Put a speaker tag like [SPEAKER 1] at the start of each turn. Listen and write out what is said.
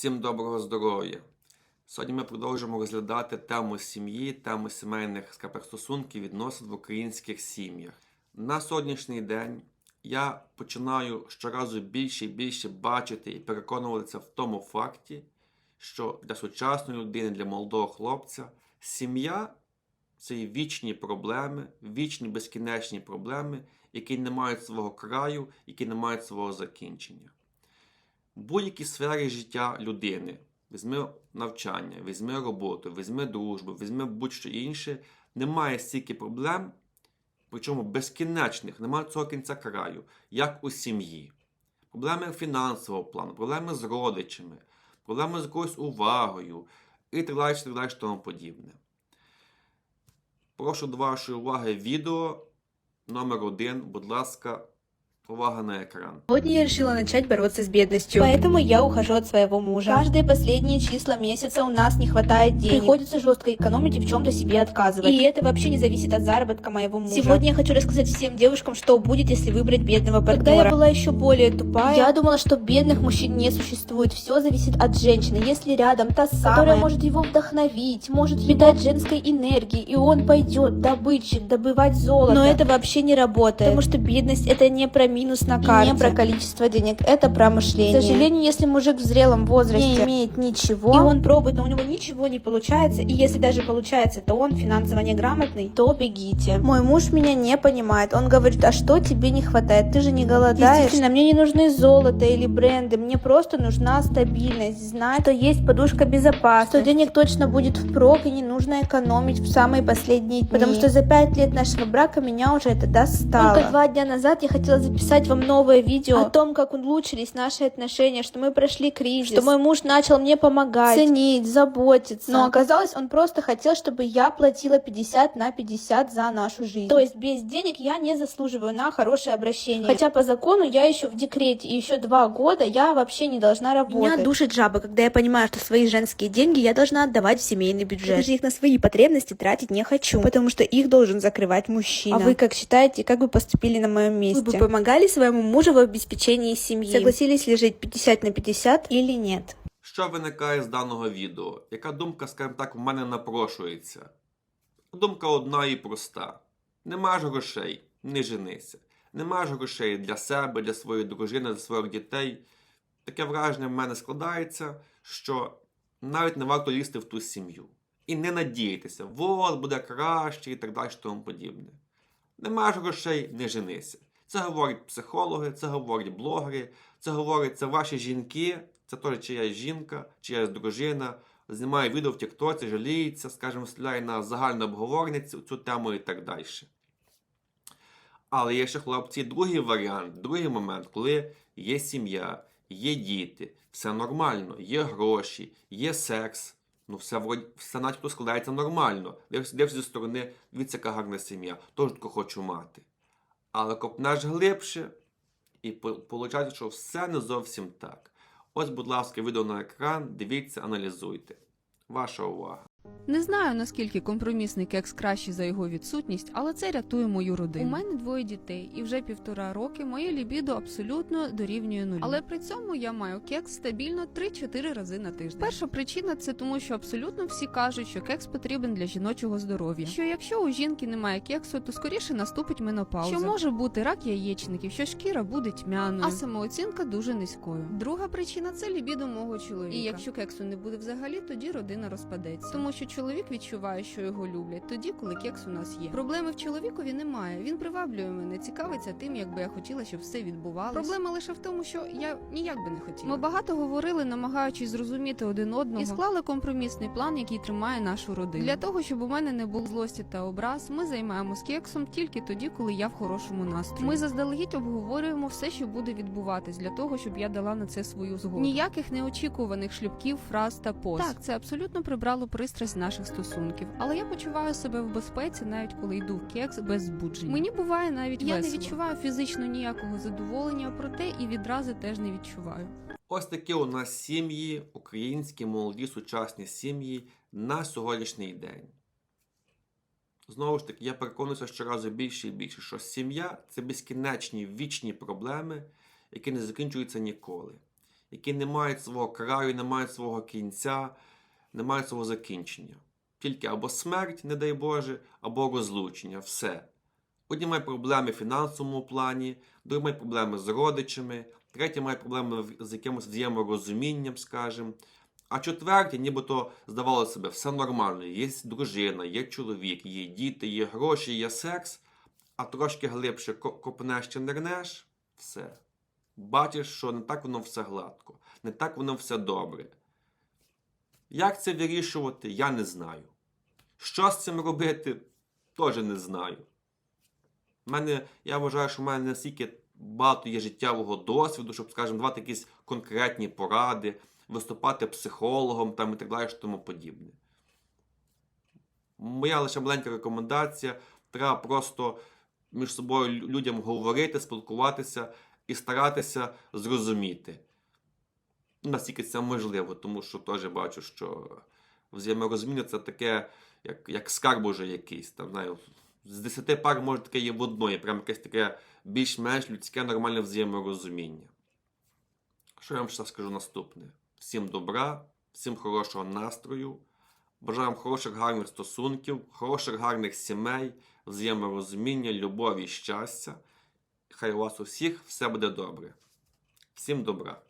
[SPEAKER 1] Всім доброго здоров'я! Сьогодні ми продовжимо розглядати тему сім'ї, тему сімейних скажімо, стосунків, відносин в українських сім'ях. На сьогоднішній день я починаю щоразу більше і більше бачити і переконуватися в тому факті, що для сучасної людини, для молодого хлопця, сім'я це є вічні проблеми, вічні безкінечні проблеми, які не мають свого краю, які не мають свого закінчення. В будь-якій сфері життя людини, візьми навчання, візьми роботу, візьми дружбу, візьми будь-що інше, немає стільки проблем, причому безкінечних, немає цього кінця краю, як у сім'ї. Проблеми фінансового плану, проблеми з родичами, проблеми з якоюсь увагою і так далі, так далі, тому подібне. Прошу до вашої уваги відео номер один, будь ласка, увага на екран.
[SPEAKER 2] Сегодня я решила начать бороться с бедностью. Поэтому я ухожу от своего мужа. Каждые последние числа месяца у нас не хватает денег. Приходится жестко экономить и в чем-то себе отказывать. И это вообще не зависит от заработка моего мужа. Сегодня я хочу рассказать всем девушкам, что будет, если выбрать бедного партнера. Когда я была еще более тупая, я думала, что бедных мужчин не существует. Все зависит от женщины. Если рядом та самая, которая может его вдохновить, может питать женской энергией, и он пойдет добытчик, добывать золото. Но это вообще не работает. Потому что бедность это не про минус на карте. не про количество денег, это про мышление. К сожалению, если мужик в зрелом возрасте не имеет ничего, и он пробует, но у него ничего не получается, и если даже получается, то он финансово неграмотный, то бегите. Мой муж меня не понимает. Он говорит, а что тебе не хватает? Ты же не голодаешь. Действительно, мне не нужны золото или бренды, мне просто нужна стабильность, знать, что есть подушка безопасности, что денег точно будет впрок и не нужно экономить в самые последние дни. Потому что за пять лет нашего брака меня уже это достало. Только два дня назад я хотела записать вам новое видео о том, как улучшились наши отношения, что мы прошли кризис, что мой муж начал мне помогать, ценить, заботиться. Но оказалось, он просто хотел, чтобы я платила 50 на 50 за нашу жизнь. То есть без денег я не заслуживаю на хорошее обращение. Хотя по закону я еще в декрете, и еще два года я вообще не должна работать. Меня душит жаба, когда я понимаю, что свои женские деньги я должна отдавать в семейный бюджет. Я даже их на свои потребности тратить не хочу, потому что их должен закрывать мужчина. А вы как считаете, как бы поступили на моем месте? Вы бы помогали своему мужу в обеспечении семьи? Согласились ли жить 50 на 50 или нет?
[SPEAKER 1] Що виникає з даного відео? Яка думка, скажімо так, в мене напрошується? Думка одна і проста: не маєш грошей, не женися. Не маєш грошей для себе, для своєї дружини, для своїх дітей. Таке враження в мене складається, що навіть не варто лізти в ту сім'ю. І не надіятися, от буде краще і так далі, тому подібне. Не маєш грошей, не женися. Це говорять психологи, це говорять блогери, це говорять це ваші жінки, це теж чиясь жінка, чиясь дружина, знімає відео в Тіктоці, жаліється, скажімо, стріляє на загальне обговорення цю, цю тему і так далі. Але є ще хлопці, другий варіант, другий момент, коли є сім'я, є діти, все нормально, є гроші, є секс. Ну, все все начебто складається нормально. Дивишся зі сторони, дивіться, яка гарна сім'я, теж таку хочу мати. Але копнеш глибше, і виходить, що все не зовсім так. Ось, будь ласка, відео на екран, дивіться, аналізуйте. Ваша увага.
[SPEAKER 3] Не знаю наскільки компромісний кекс кращий за його відсутність, але це рятує мою родину. У мене двоє дітей, і вже півтора роки моє лібідо абсолютно дорівнює нулю. Але при цьому я маю кекс стабільно 3-4 рази на тиждень. Перша причина це тому, що абсолютно всі кажуть, що кекс потрібен для жіночого здоров'я. Що якщо у жінки немає кексу, то скоріше наступить менопауза. Що може бути рак яєчників, що шкіра буде тьмяною, а самооцінка дуже низькою. Друга причина це лібідо мого чоловіка. І якщо кексу не буде взагалі, тоді родина розпадеться. Тому що чоловік відчуває, що його люблять, тоді, коли кекс у нас є. Проблеми в чоловікові немає. Він приваблює мене, цікавиться тим, як би я хотіла, щоб все відбувалося. Проблема лише в тому, що я ніяк би не хотіла. Ми багато говорили, намагаючись зрозуміти один одного, і склали компромісний план, який тримає нашу родину. Для того, щоб у мене не було злості та образ, ми займаємось кексом тільки тоді, коли я в хорошому настрої. Ми заздалегідь обговорюємо все, що буде відбуватись, для того, щоб я дала на це свою згоду. Ніяких неочікуваних шлюбків, фраз та поз. Так, це абсолютно прибрало пристрасть наших стосунків. Але я почуваю себе в безпеці, навіть коли йду в кекс без збудження. Мені буває навіть я
[SPEAKER 2] весело.
[SPEAKER 3] не відчуваю фізично ніякого задоволення, проте і відрази теж не відчуваю.
[SPEAKER 1] Ось такі у нас сім'ї, українські молоді сучасні сім'ї на сьогоднішній день. Знову ж таки, я переконуюся щоразу більше і більше, що сім'я це безкінечні вічні проблеми, які не закінчуються ніколи. які не мають свого краю, не мають свого кінця, не мають свого закінчення. Тільки або смерть, не дай Боже, або розлучення. Все. Одні мають проблеми в фінансовому плані, другі мають проблеми з родичами, треті мають проблеми з якимось взаєморозумінням, скажімо. А четверті, нібито здавало себе, все нормально. Є дружина, є чоловік, є діти, є гроші, є секс, а трошки глибше копнеш чи нирнеш, все. Бачиш, що не так воно все гладко, не так воно все добре. Як це вирішувати, я не знаю. Що з цим робити, теж не знаю. Мене, я вважаю, що в мене настільки багато є життєвого досвіду, щоб, скажімо, давати якісь конкретні поради, виступати психологом там, і так далі, тому подібне. Моя лише маленька рекомендація. Треба просто між собою людям говорити, спілкуватися і старатися зрозуміти. Наскільки це можливо, тому що теж бачу, що взаєморозуміння це таке, як, як скарб уже якийсь. Там, знаю, з десяти пар може таке є в одної, прям якесь таке більш-менш людське нормальне взаєморозуміння. Що я вам ще скажу наступне? Всім добра, всім хорошого настрою. Бажаю вам хороших гарних стосунків, хороших гарних сімей, взаєморозуміння, любові і щастя. Хай у вас у всіх все буде добре. Всім добра!